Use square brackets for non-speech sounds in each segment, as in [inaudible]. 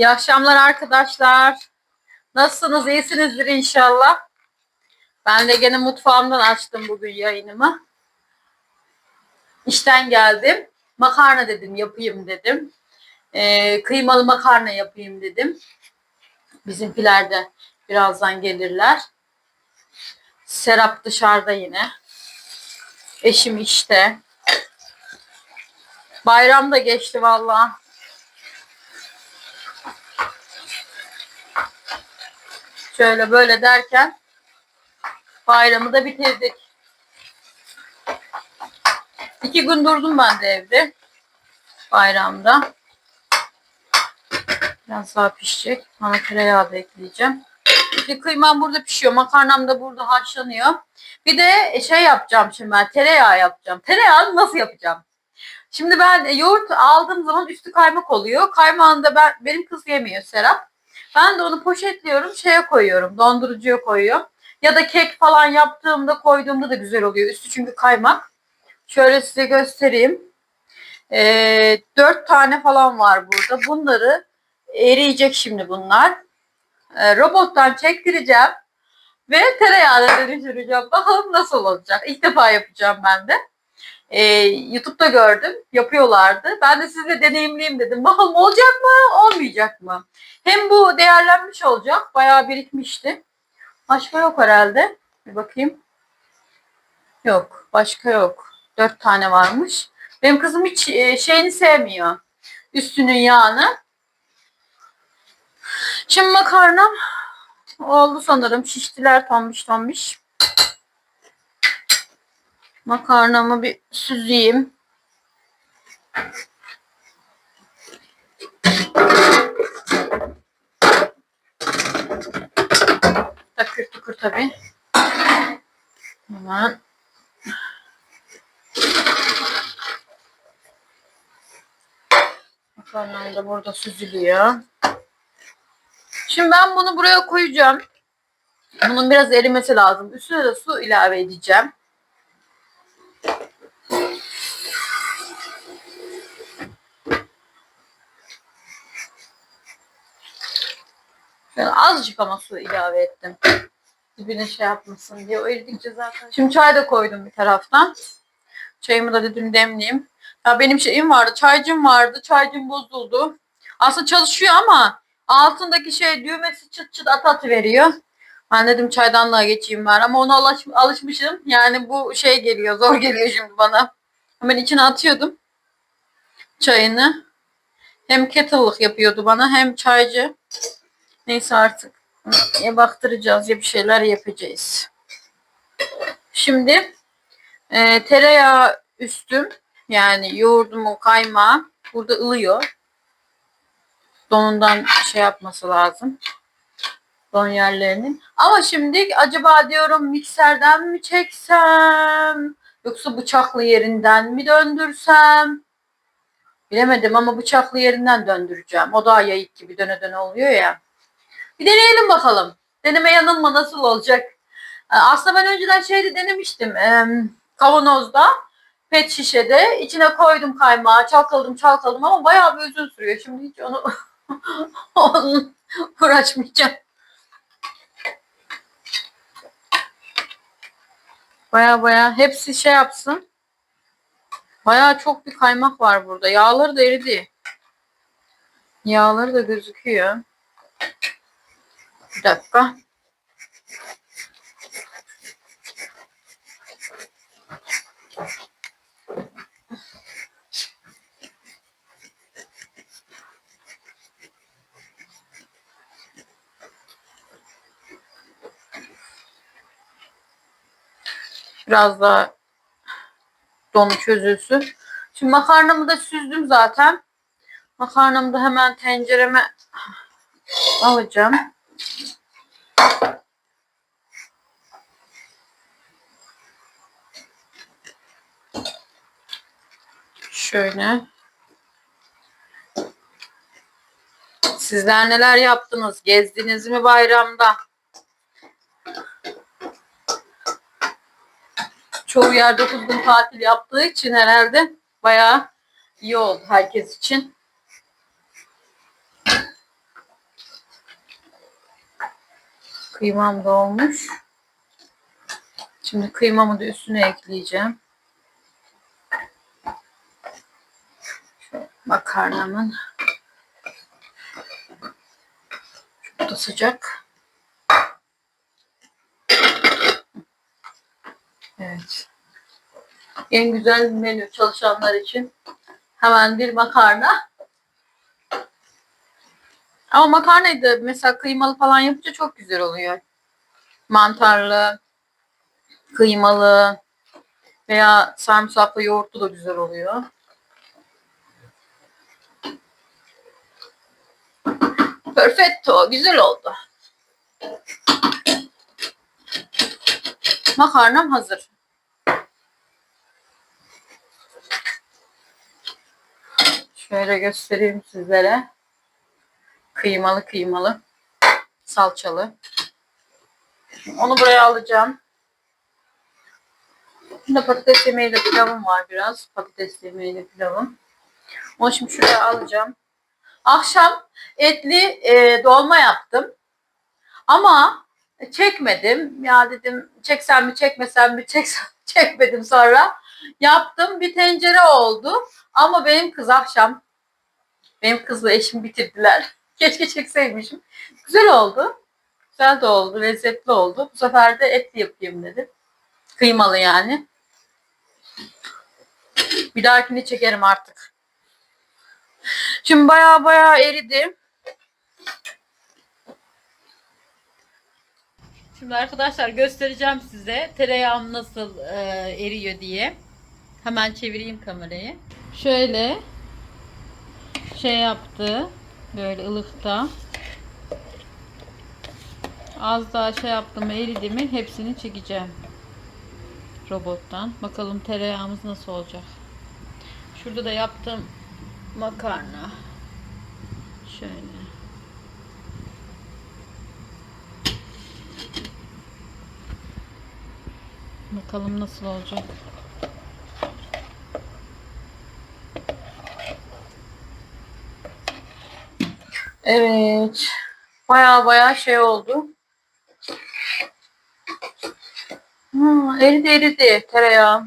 İyi akşamlar arkadaşlar. Nasılsınız? İyisinizdir inşallah. Ben de gene mutfağımdan açtım bugün yayınımı. İşten geldim. Makarna dedim yapayım dedim. Ee, kıymalı makarna yapayım dedim. Bizimkiler de birazdan gelirler. Serap dışarıda yine. Eşim işte. Bayram da geçti vallahi. Şöyle böyle derken bayramı da bitirdik. İki gün durdum ben de evde. Bayramda. Biraz daha pişecek. Bana tereyağı da ekleyeceğim. Şimdi kıymam burada pişiyor. Makarnam da burada haşlanıyor. Bir de şey yapacağım şimdi ben. Tereyağı yapacağım. Tereyağını nasıl yapacağım? Şimdi ben yoğurt aldığım zaman üstü kaymak oluyor. Kaymağını da ben, benim kız yemiyor Serap. Ben de onu poşetliyorum, şeye koyuyorum, dondurucuya koyuyorum. Ya da kek falan yaptığımda koyduğumda da güzel oluyor. Üstü çünkü kaymak. Şöyle size göstereyim. Ee, dört tane falan var burada. Bunları eriyecek şimdi bunlar. Ee, robottan çektireceğim. Ve tereyağına dönüştüreceğim. Bakalım nasıl olacak. İlk defa yapacağım ben de. Ee, YouTube'da gördüm. Yapıyorlardı. Ben de sizle deneyimleyeyim dedim. [laughs] Bakalım olacak mı? Olmayacak mı? Hem bu değerlenmiş olacak. Bayağı birikmişti. Başka yok herhalde. Bir bakayım. Yok. Başka yok. Dört tane varmış. Benim kızım hiç e, şeyini sevmiyor. Üstünün yağını. Şimdi makarnam oldu sanırım. Şiştiler tombiş tombiş. Makarnamı bir süzeyim. Takır tukur tabii. Hemen. Makarnam da burada süzülüyor. Şimdi ben bunu buraya koyacağım. Bunun biraz erimesi lazım. Üstüne de su ilave edeceğim. Şöyle azıcık ama su ilave ettim. Dibine şey yapmasın diye. O eridikçe zaten. Şimdi çay da koydum bir taraftan. Çayımı da dedim demleyeyim. Ya benim şeyim vardı. Çaycım vardı. Çaycım bozuldu. Aslında çalışıyor ama altındaki şey düğmesi çıt çıt at at veriyor. Ben dedim çaydanlığa geçeyim ben ama ona alış, alışmışım. Yani bu şey geliyor zor geliyor şimdi bana. Hemen içine atıyordum çayını. Hem kettle'lık yapıyordu bana hem çaycı. Neyse artık ya baktıracağız ya bir şeyler yapacağız. Şimdi e, tereyağı üstüm yani yoğurdumun kaymağı burada ılıyor. Donundan şey yapması lazım. Don yerlerinin. Ama şimdi acaba diyorum mikserden mi çeksem yoksa bıçaklı yerinden mi döndürsem bilemedim ama bıçaklı yerinden döndüreceğim. O daha yayık gibi döne döne oluyor ya. Bir deneyelim bakalım. Deneme yanılma nasıl olacak? Ee, Aslında ben önceden şeyde denemiştim. Kavanozda, pet şişede. içine koydum kaymağı, çalkaladım çalkaladım ama bayağı bir uzun sürüyor. Şimdi hiç onu [laughs] uğraşmayacağım. Baya baya hepsi şey yapsın. Baya çok bir kaymak var burada. Yağları da eridi. Yağları da gözüküyor. Bir dakika. Biraz daha donu çözülsün. Şimdi makarnamı da süzdüm zaten. Makarnamı da hemen tencereme alacağım. Şöyle. Sizler neler yaptınız? Gezdiniz mi bayramda? çoğu yer 9 gün tatil yaptığı için herhalde bayağı iyi oldu herkes için. Kıymam da olmuş. Şimdi kıymamı da üstüne ekleyeceğim. Şu makarnamın. Çok da sıcak. Evet. En güzel menü çalışanlar için. Hemen bir makarna. Ama makarnayı da mesela kıymalı falan yapınca çok güzel oluyor. Mantarlı, kıymalı veya sarımsaklı yoğurtlu da güzel oluyor. Perfetto. Güzel oldu. Makarnam hazır. Şöyle göstereyim sizlere. Kıymalı kıymalı. Salçalı. Onu buraya alacağım. Şimdi patates yemeğiyle pilavım var biraz. Patates yemeğiyle pilavım. Onu şimdi şuraya alacağım. Akşam etli e, dolma yaptım. Ama çekmedim. Ya dedim çeksem mi çekmesem mi [laughs] çeksem çekmedim sonra. Yaptım bir tencere oldu. Ama benim kız akşam benim kızla eşim bitirdiler. [laughs] Keşke çekseymişim. Güzel oldu. Güzel de oldu. Lezzetli oldu. Bu sefer de etli yapayım dedim. Kıymalı yani. Bir dahakini çekerim artık. Şimdi baya baya eridi. Şimdi arkadaşlar göstereceğim size tereyağım nasıl e, eriyor diye. Hemen çevireyim kamerayı. Şöyle şey yaptı. Böyle ılıkta. Az daha şey yaptım eridi mi hepsini çekeceğim. Robottan. Bakalım tereyağımız nasıl olacak. Şurada da yaptım makarna. Şöyle. Bakalım nasıl olacak. Evet. Baya baya şey oldu. Hmm, eridi eridi tereyağı.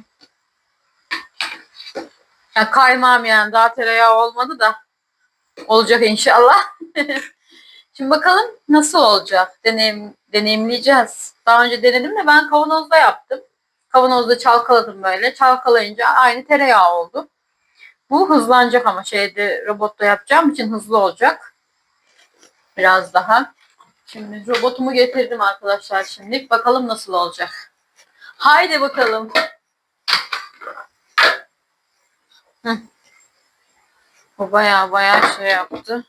Ya kaymağım yani daha tereyağı olmadı da olacak inşallah. [laughs] Şimdi bakalım nasıl olacak. Deneyim, deneyimleyeceğiz. Daha önce denedim de ben kavanozda yaptım. Kavanozda çalkaladım böyle. Çalkalayınca aynı tereyağı oldu. Bu hızlanacak ama şeyde robotta yapacağım için hızlı olacak. Biraz daha. Şimdi robotumu getirdim arkadaşlar şimdi. Bakalım nasıl olacak. Haydi bakalım. Hı. Bu baya baya şey yaptı.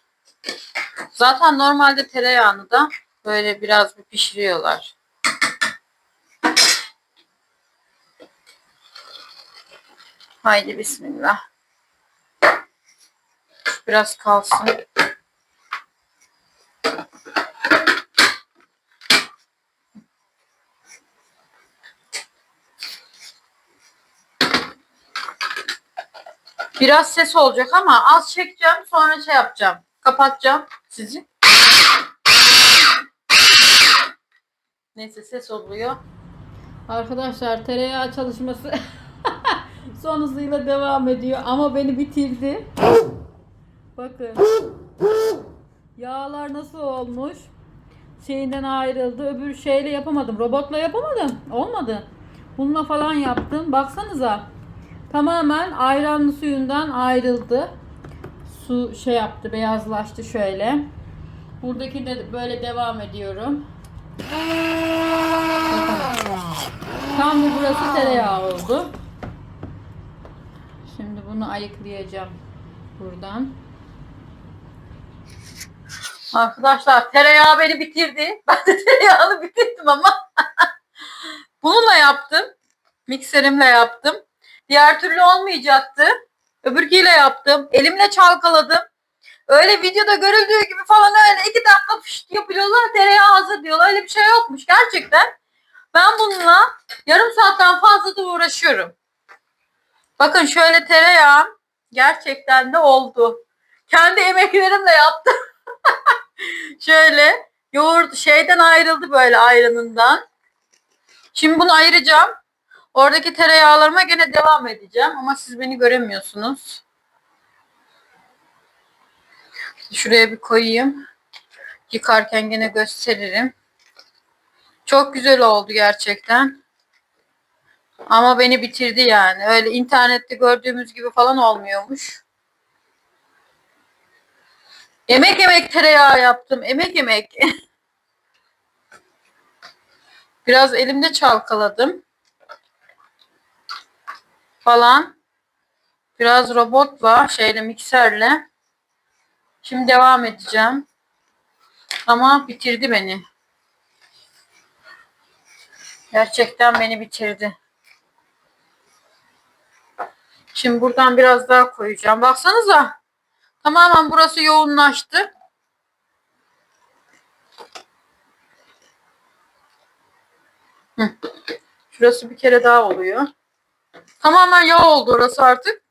Zaten normalde tereyağını da böyle biraz bir pişiriyorlar. Haydi bismillah. Biraz kalsın. Biraz ses olacak ama az çekeceğim sonra şey yapacağım. Kapatacağım sizi. Neyse ses oluyor. Arkadaşlar tereyağı çalışması [laughs] son hızıyla devam ediyor ama beni bitirdi. Bakın. Yağlar nasıl olmuş? Şeyinden ayrıldı. Öbür şeyle yapamadım. Robotla yapamadım. Olmadı. Bununla falan yaptım. Baksanıza. Tamamen ayranlı suyundan ayrıldı. Su şey yaptı, beyazlaştı şöyle. Buradaki de böyle devam ediyorum. Tam bu burası tereyağı oldu. Bunu ayıklayacağım buradan. Arkadaşlar tereyağı beni bitirdi. [laughs] Ben de tereyağını bitirdim ama. [laughs] Bununla yaptım. Mikserimle yaptım. Diğer türlü olmayacaktı. Öbürküyle yaptım. Elimle çalkaladım. Öyle videoda görüldüğü gibi falan öyle iki dakika fışt yapıyorlar. Tereyağı hazır diyorlar. Öyle bir şey yokmuş. Gerçekten. Ben bununla yarım saatten fazla da uğraşıyorum. Bakın şöyle tereyağım gerçekten de oldu. Kendi emeklerimle yaptım. [laughs] şöyle yoğurt şeyden ayrıldı böyle ayranından. Şimdi bunu ayıracağım. Oradaki tereyağlarıma gene devam edeceğim ama siz beni göremiyorsunuz. Şuraya bir koyayım. Yıkarken gene gösteririm. Çok güzel oldu gerçekten. Ama beni bitirdi yani. Öyle internette gördüğümüz gibi falan olmuyormuş. Emek emek tereyağı yaptım. Emek emek. [laughs] Biraz elimde çalkaladım. Falan. Biraz robotla, şeyle, mikserle. Şimdi devam edeceğim. Ama bitirdi beni. Gerçekten beni bitirdi. Şimdi buradan biraz daha koyacağım. Baksanıza. Tamamen burası yoğunlaştı. Şurası bir kere daha oluyor. Tamamen yağ oldu orası artık.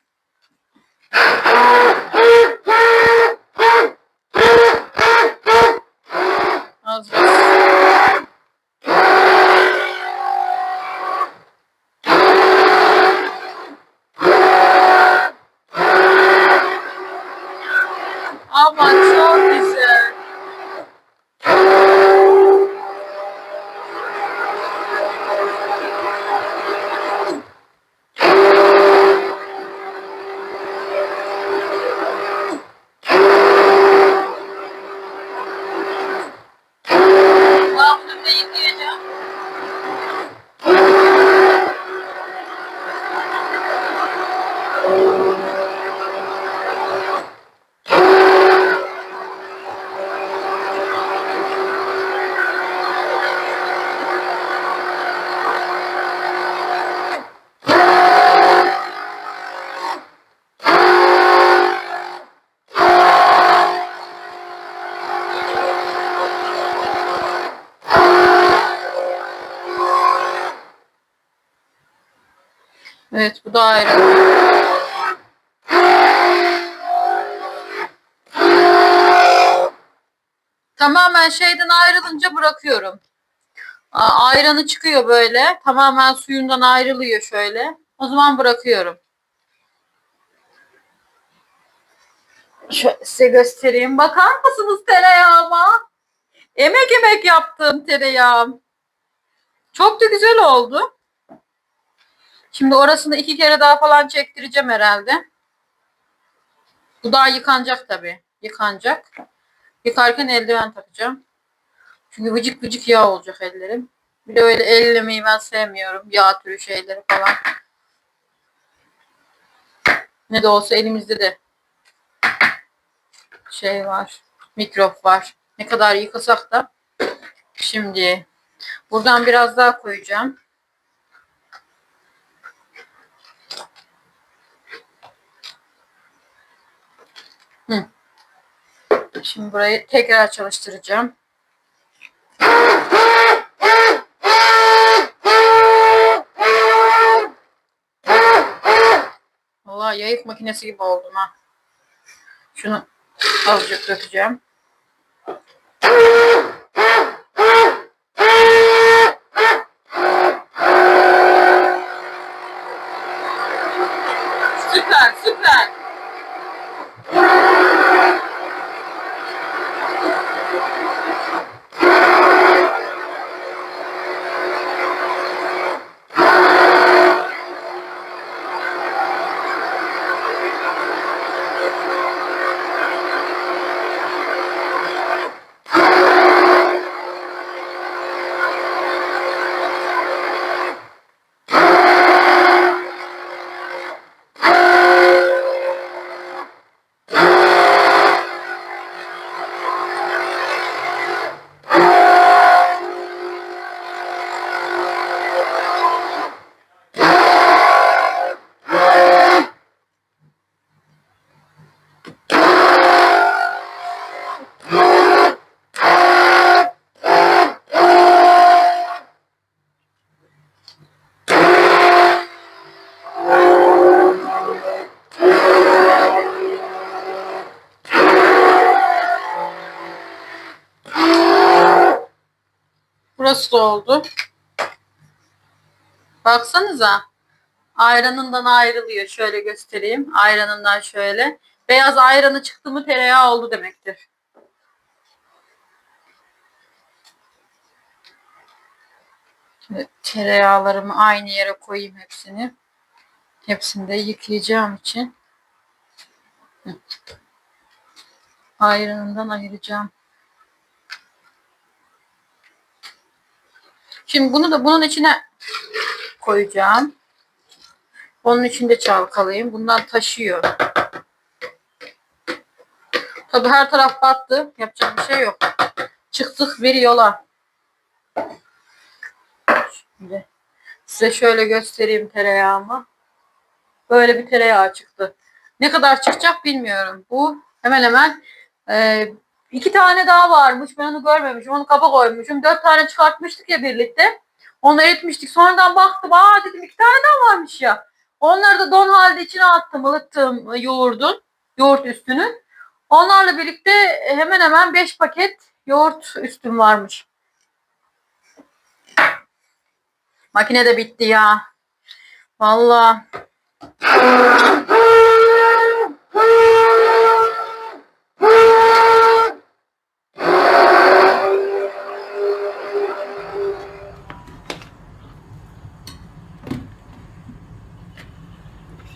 Bırakıyorum. Ayranı çıkıyor böyle. Tamamen suyundan ayrılıyor şöyle. O zaman bırakıyorum. Şöyle size göstereyim. Bakar mısınız tereyağıma? Emek emek yaptım tereyağım. Çok da güzel oldu. Şimdi orasını iki kere daha falan çektireceğim herhalde. Bu daha yıkanacak tabii. Yıkanacak. Yıkarken eldiven takacağım. Çünkü vıcık vıcık yağ olacak ellerim. Bir de öyle ellemeyi ben sevmiyorum. Yağ türü şeyleri falan. Ne de olsa elimizde de şey var. Mikrop var. Ne kadar yıkasak da. Şimdi buradan biraz daha koyacağım. Hı. Şimdi burayı tekrar çalıştıracağım. Yayık makinesi gibi oldum ha. Şunu azıcık dökeceğim. Oldu. Baksanıza. Ayranından ayrılıyor. Şöyle göstereyim. Ayranından şöyle. Beyaz ayranı çıktı mı tereyağı oldu demektir. Tereyağlarımı aynı yere koyayım hepsini. Hepsini de yıkayacağım için. Ayranından ayıracağım. Şimdi bunu da bunun içine koyacağım. Onun içinde çalkalayayım. Bundan taşıyor. Tabii her taraf battı. Yapacak bir şey yok. Çıktık bir yola. Şimdi size şöyle göstereyim tereyağımı. Böyle bir tereyağı çıktı. Ne kadar çıkacak bilmiyorum. Bu hemen hemen e, iki tane daha varmış. Ben onu görmemişim. Onu kaba koymuşum. Dört tane çıkartmıştık ya birlikte. Onu eritmiştik. Sonradan baktım. Aa dedim iki tane daha varmış ya. Onları da don halde içine attım. ılıttım yoğurdun. Yoğurt üstünün. Onlarla birlikte hemen hemen 5 paket yoğurt üstüm varmış. Makine de bitti ya. Vallahi.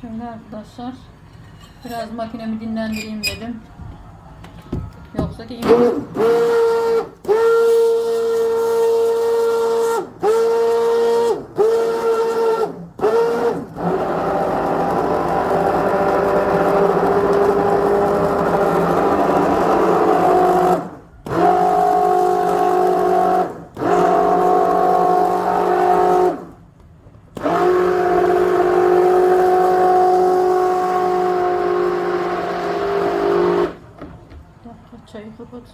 Şimdi arkadaşlar biraz makinemi dinlendireyim dedim. Yoksa ki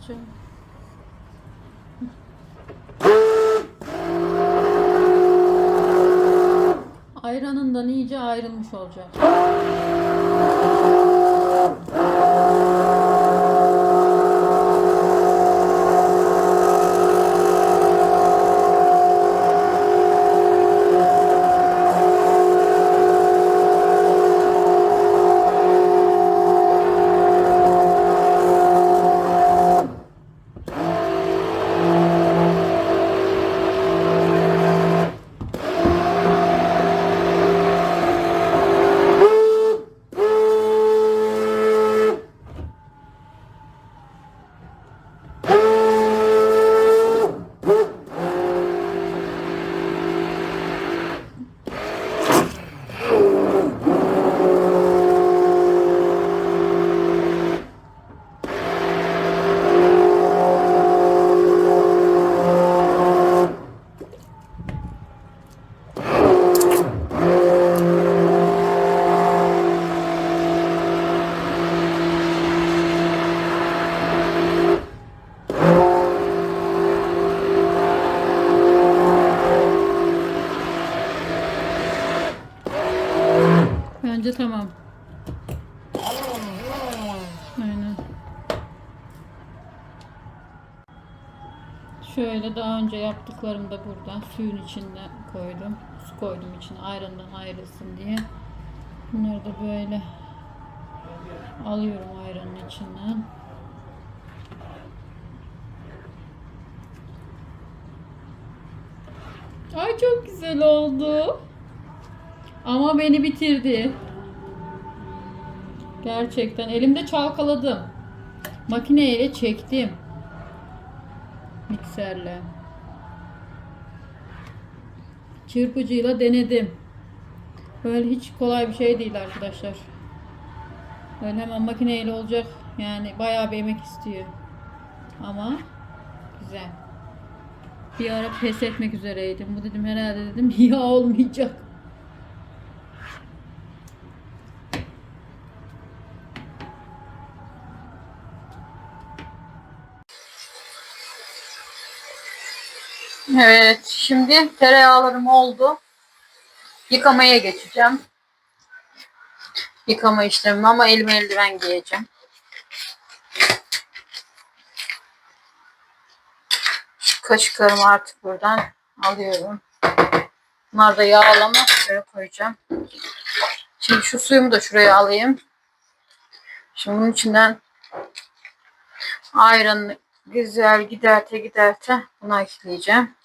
kapatacağım. Ayranından iyice ayrılmış olacak. Bence tamam. Aynen. Şöyle daha yaptıklarım da burada. Suyun içinde koydum. Su koydum içine ayrandan ayrılsın diye. Bunları da böyle alıyorum ayranın içinden. Ay çok güzel oldu. Ama beni bitirdi. Gerçekten elimde çalkaladım. Makineyle çektim. Mikserle. Çırpıcıyla denedim. Böyle hiç kolay bir şey değil arkadaşlar. Böyle hemen makineyle olacak. Yani bayağı bir emek istiyor. Ama güzel. Bir ara pes etmek üzereydim. Bu dedim herhalde dedim [laughs] ya olmayacak. Evet, şimdi tereyağlarım oldu. Yıkamaya geçeceğim. Yıkama işlemi ama elime eldiven giyeceğim. Şu kaşıklarımı artık buradan alıyorum. Bunlar da yağlama. Şuraya koyacağım. Şimdi şu suyumu da şuraya alayım. Şimdi bunun içinden ayranı güzel giderte giderte buna ekleyeceğim.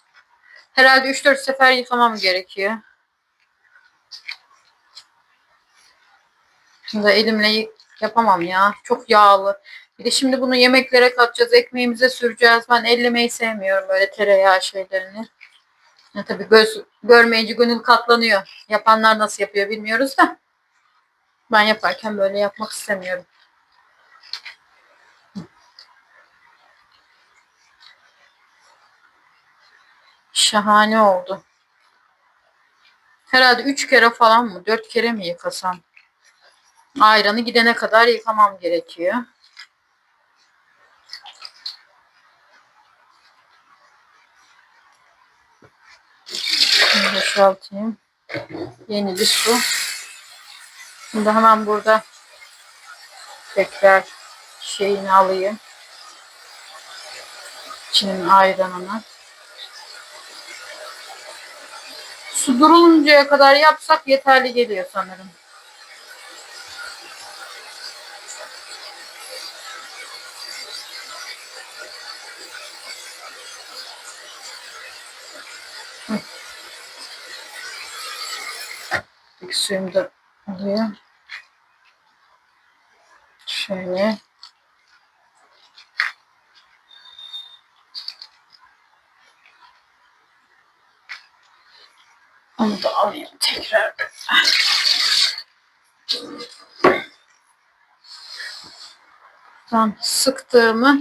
Herhalde 3-4 sefer yıkamam gerekiyor. Şimdi elimle yapamam ya. Çok yağlı. Bir de şimdi bunu yemeklere katacağız. Ekmeğimize süreceğiz. Ben ellemeyi sevmiyorum böyle tereyağı şeylerini. Ya tabii göz görmeyince gönül katlanıyor. Yapanlar nasıl yapıyor bilmiyoruz da. Ben yaparken böyle yapmak istemiyorum. Şahane oldu. Herhalde üç kere falan mı? Dört kere mi yıkasam? Ayranı gidene kadar yıkamam gerekiyor. Şimdi boşaltayım. Yeni bir su. Şimdi hemen burada tekrar şeyini alayım. İçinin ayranını. Su duruluncaya kadar yapsak yeterli geliyor sanırım. Bir suyumu da alayım. Şöyle. Onu da alayım tekrar. Tam sıktığımı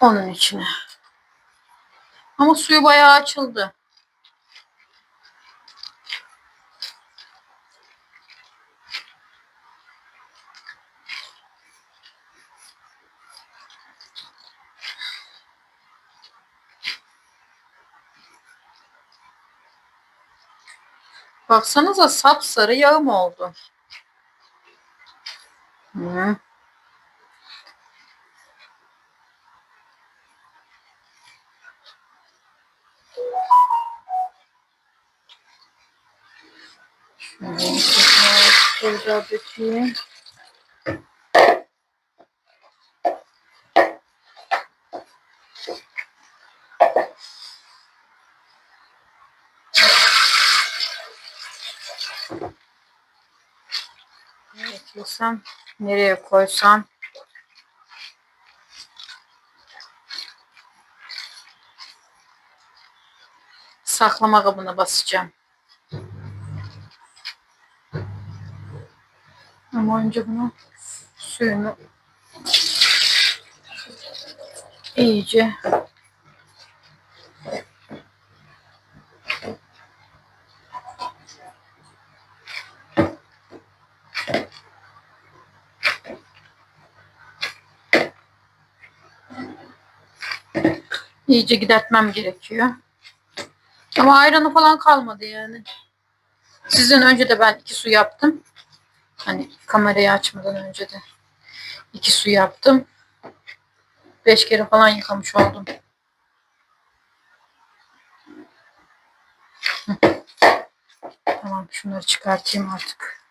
onun içine. Ama suyu bayağı açıldı. Baksanıza sapsarı yağım oldu. Hı. Şöyle tekrar dökeyim. Beklesem, nereye koysam. Saklama kabına basacağım. Ama önce bunu suyunu iyice iyice gidertmem gerekiyor. Ama ayranı falan kalmadı yani. Sizden önce de ben iki su yaptım. Hani kamerayı açmadan önce de iki su yaptım. Beş kere falan yıkamış oldum. Tamam şunları çıkartayım artık.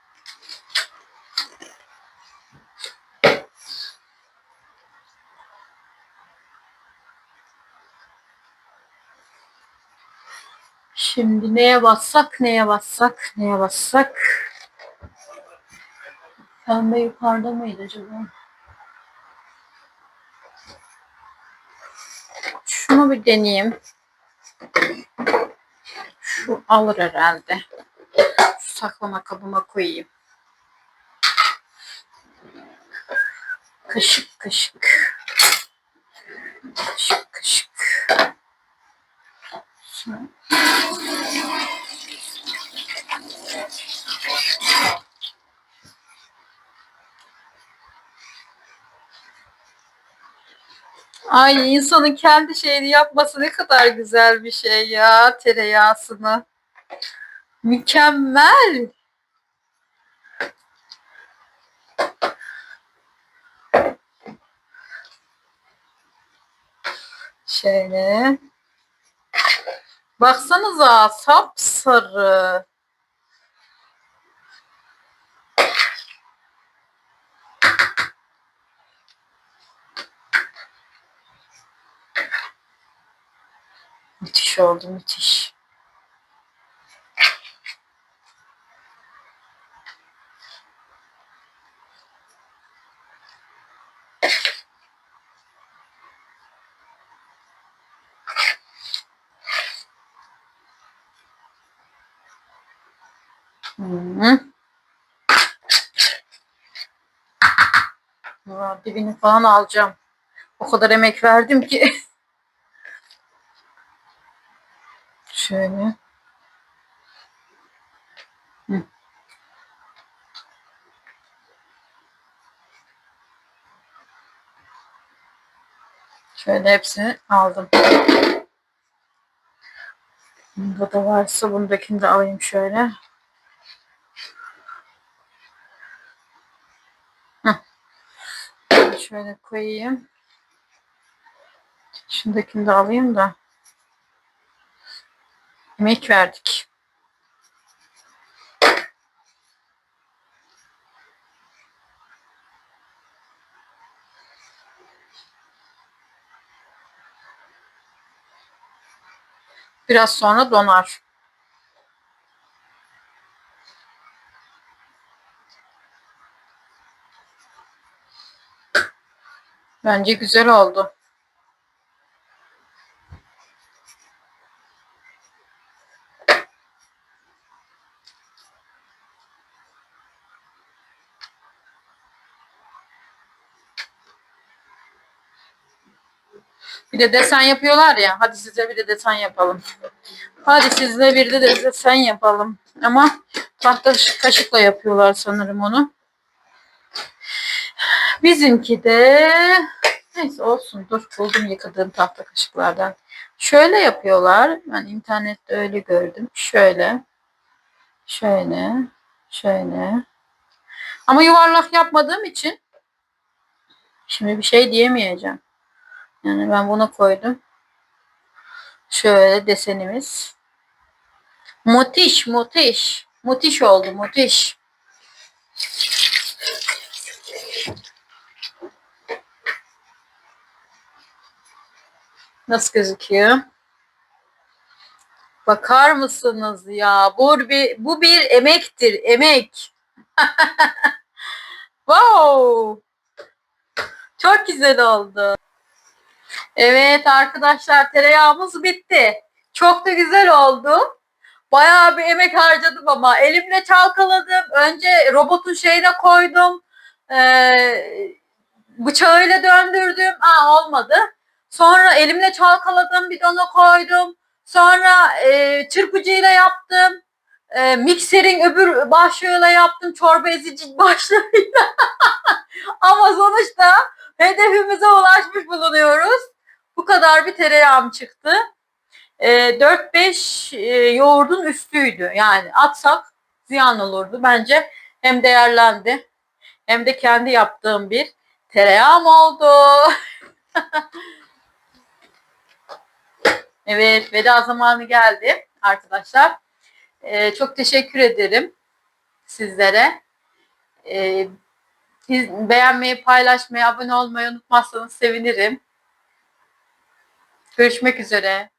Şimdi neye bassak, neye bassak, neye bassak. Pembe yukarıda mıydı acaba? Şunu bir deneyeyim. Şu alır herhalde. Şu saklama kabıma koyayım. Kaşık kaşık. Kaşık Ay insanın kendi şeyini yapması ne kadar güzel bir şey ya tereyağısını. Mükemmel. Şöyle. Baksanıza sapsarı. Müthiş oldu müthiş. Aa, dibini falan alacağım. O kadar emek verdim ki. [laughs] Şöyle. Şöyle hepsini aldım. Bunda da varsa bundakini de alayım şöyle. Şöyle koyayım. Şundakini de alayım da. Emek verdik. Biraz sonra donar. Bence güzel oldu. De desen yapıyorlar ya. Hadi size bir de desen yapalım. Hadi sizle bir de desen yapalım. Ama tahta kaşıkla yapıyorlar sanırım onu. Bizimki de neyse olsun. Dur buldum yıkadığım tahta kaşıklardan. Şöyle yapıyorlar. Ben internette öyle gördüm. Şöyle. Şöyle. Şöyle. Ama yuvarlak yapmadığım için şimdi bir şey diyemeyeceğim. Yani ben bunu koydum. Şöyle desenimiz. Müthiş, müthiş. Müthiş oldu, müthiş. Nasıl gözüküyor? Bakar mısınız ya? Bu bir, bu bir emektir, emek. [laughs] wow! Çok güzel oldu. Evet arkadaşlar tereyağımız bitti. Çok da güzel oldu. Bayağı bir emek harcadım ama elimle çalkaladım. Önce robotun şeyine koydum. Ee, bıçağıyla döndürdüm. Aa olmadı. Sonra elimle çalkaladım bidona koydum. Sonra e, çırpıcıyla yaptım. E, mikserin öbür başlığıyla yaptım. Çorba ezici başlığıyla. [laughs] Ama sonuçta hedefimize ulaşmış bulunuyoruz. Bu kadar bir tereyağım çıktı. E, 4-5 e, yoğurdun üstüydü. Yani atsak ziyan olurdu. Bence hem değerlendi hem de kendi yaptığım bir tereyağım oldu. [laughs] evet veda zamanı geldi arkadaşlar. E, çok teşekkür ederim sizlere. E, beğenmeyi, paylaşmayı, abone olmayı unutmazsanız sevinirim. Görüşmek üzere.